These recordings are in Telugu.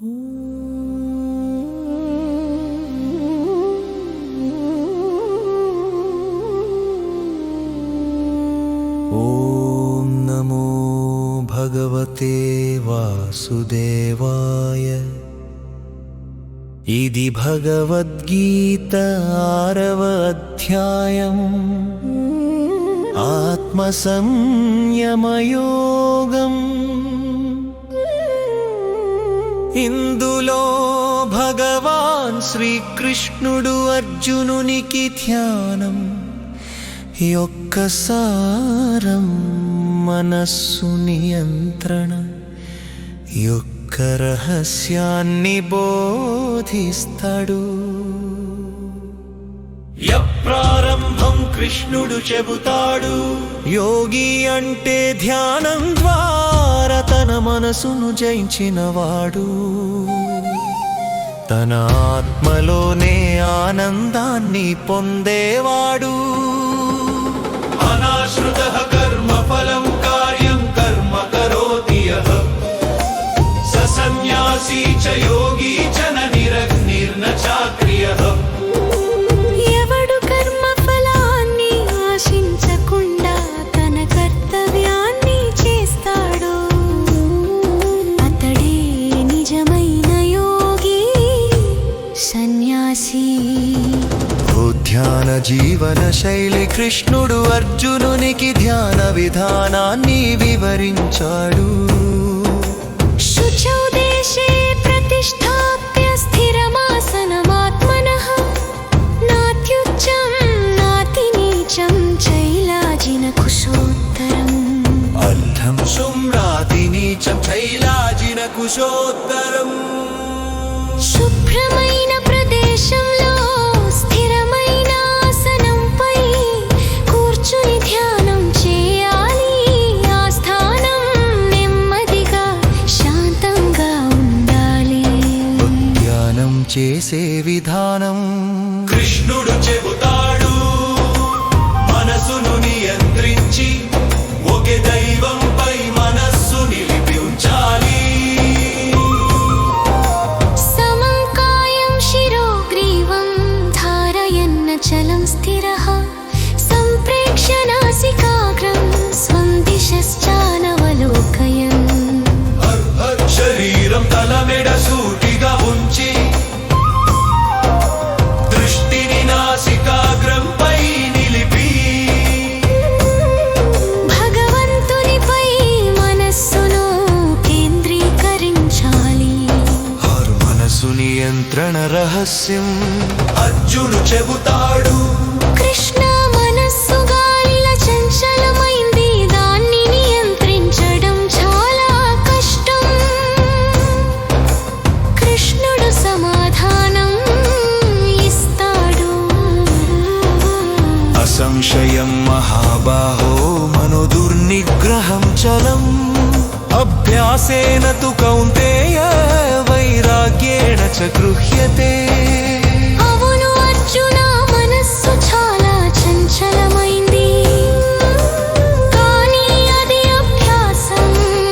ॐ नमो भगवते वासुदेवाय। इति भगवद्गीतारवध्यायम् आत्मसंयमयोगम्। ఇందులో భగవాన్ శ్రీకృష్ణుడు అర్జునునికి ధ్యానం. యొక్క సారం మనస్సు నియంత్రణ. యొక్క రహస్యాన్ని బోధిస్తాడు. ప్రారంభం కృష్ణుడు చెబుతాడు. యోగి అంటే ధ్యానం ద్వారా తన మనసును జయించినవాడు. తన ఆత్మలోనే ఆనందాన్ని పొందేవాడు. ధ్యాన జీవన శైలి కృష్ణుడు అర్జునునికి ధ్యాన విధానాన్ని వివరించాడు. ప్రతిష్టాప్య స్థిరమాసనమాత్మనః నాత్యుచ్చం నాతి నీచం చైలాజిన కుశోత్తరం అర్థం శుమ్రాతి నీచం కుశోత్తరం శుభ్రమైన ప్రదేశంలో जलं स्थिरः। నియంత్రణ రహస్యం. అర్జును చెబుతాడు. కృష్ణ మనస్సు గాలిల చంచలమైంది. దాన్ని నియంత్రించడం చాలా కష్టం. కృష్ణుడు సమాధానం ఇస్తాడు. అసంశయం మహాబాహో మను దుర్నిగ్రహం చలం. అభ్యాసేన తు కౌంతేయ అవును అర్జున మనస్సు చాలా చంచలమైంది. కానీ అది అభ్యాసం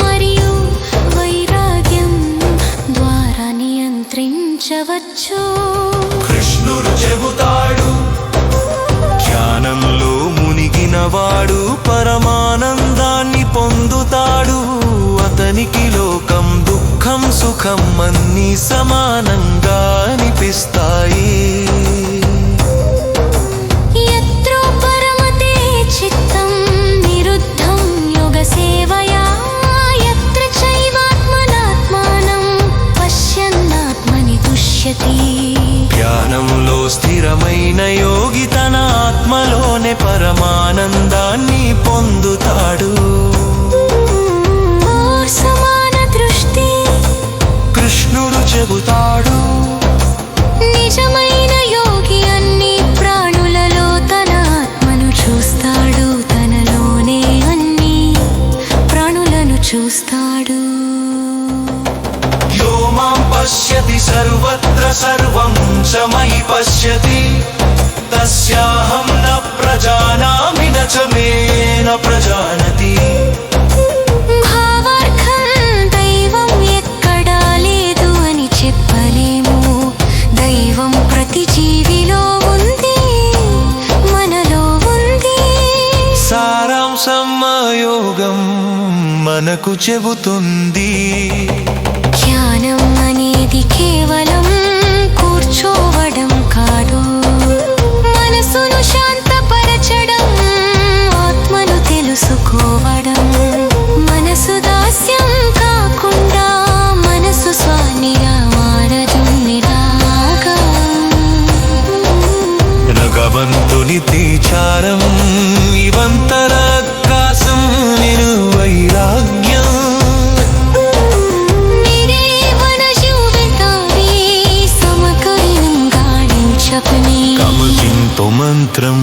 మరియు వైరాగ్యం ద్వారా నియంత్రించవచ్చు. కృష్ణుడు చెబుతాడు ధ్యానంలో మునిగినవాడు పరమానందాన్ని పొందుతాడు. అతనికి లోకం దుఃఖం సుఖం అన్ని సమానంగా అనిపిస్తాయి. ధ్యానంలో స్థిరమైన యోగి తన ఆత్మలోనే పరమానందాన్ని च मयि पश्यति तस्याहं न प्रजानामि न च मे न प्रजानति సారాంశమాయోగం మనకు చెబుతుంది జ్ఞానం అనేది కేవలం కూర్చోవడం కాదు. మనసును శాంతపరచడం ఆత్మను తెలుసుకోవడం. మనసు దాస్యం కాకుండా మనసు స్వామిగా మారజున్నిరాగా తీచారం ఇవంతరా స్తోమంత్రం